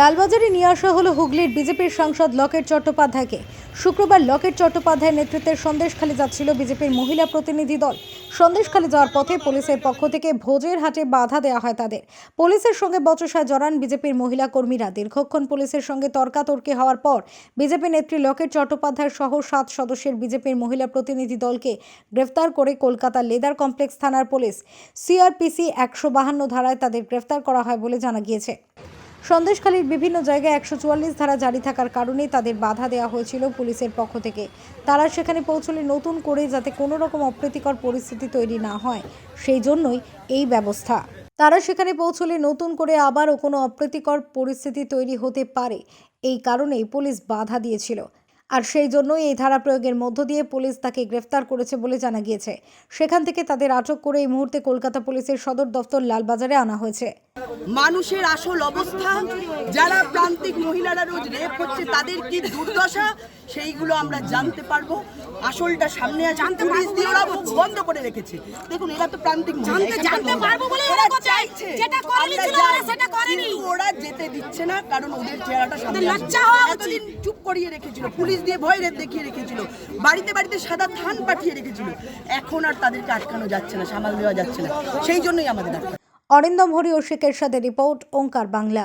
লালবাজারে নিয়ে আসা হলো হুগলির বিজেপির সাংসদ লকেট চট্টোপাধ্যায়কে। শুক্রবার লকেট চট্টোপাধ্যায়ের নেতৃত্বের সন্দেশখালী যাচ্ছিল বিজেপির মহিলা প্রতিনিধি দল। সন্দেশখালী যাওয়ার পথে পুলিশের পক্ষ থেকে ভোজের হাটে বাধা দেওয়া হয় তাদের। পুলিশের সঙ্গে বচসায় জড়ান বিজেপির মহিলা কর্মীরা। দীর্ঘক্ষণ পুলিশের সঙ্গে তর্কাতর্কি হওয়ার পর বিজেপি নেত্রী লকেট চট্টোপাধ্যায় সহ সাত সদস্যের বিজেপির মহিলা প্রতিনিধি দলকে গ্রেফতার করে কলকাতা লেদার কমপ্লেক্স থানার পুলিশ। সিআরপিসি একশো বাহান্ন ধারায় তাদের গ্রেফতার করা হয় বলে জানা গিয়েছে। সন্দেশখালীর বিভিন্ন জায়গায় একশো চুয়াল্লিশ ধারা জারি থাকার কারণে তাদের বাধা দেওয়া হয়েছিল পুলিশের পক্ষ থেকে। তারা সেখানে পৌঁছলে নতুন করে যাতে কোনো রকম অপ্রীতিকর পরিস্থিতি তৈরি না হয়, সেই জন্যই এই ব্যবস্থা। তারা সেখানে পৌঁছলে নতুন করে আবারও কোনো অপ্রীতিকর পরিস্থিতি তৈরি হতে পারে, এই কারণেই পুলিশ বাধা দিয়েছিল। আর সেই জন্যই এই ধারা প্রয়োগের মধ্য দিয়ে পুলিশ তাকে গ্রেফতার করেছে বলে জানা গিয়েছে। সেখান থেকে তাদের আটক করে এই মুহূর্তে কলকাতা পুলিশের সদর দফতর লালবাজারে আনা হয়েছে। মানুষের আসল অবস্থা যারা প্রান্তিক মহিলারা রোজ রেপ হচ্ছে তাদের কি দুর্দশা? সেইগুলো আমরা জানতে পারব। আসলটা সামনে আছে। পুলিশ দিয়ে ওরা বন্ধ করে রেখেছে। দেখুন এরা তো প্রান্তিক জানতে- জানতে পারব বলে ওরা চাইছে। যেটা করেনি ছিল ওরা সেটা করেনি। ওরা যেতে দিচ্ছে না কারণ ওদের চেহারাটা সামনে লজ্জা হওয়া এতদিন চুপ করিয়ে রেখেছিল। পুলিশ দিয়ে ভয় রেপ দেখিয়ে রেখেছিল। বাড়িতে বাড়িতে সাদা ধান পাঠিয়ে রেখেছিল। এখন আর তাদেরকে আটকানো যাচ্ছে না সামাল দেওয়া যাচ্ছে না। সেই জন্যই আমাদের অরিন্দম হরি ও শেখের সাথে রিপোর্ট ওঙ্কার বাংলা।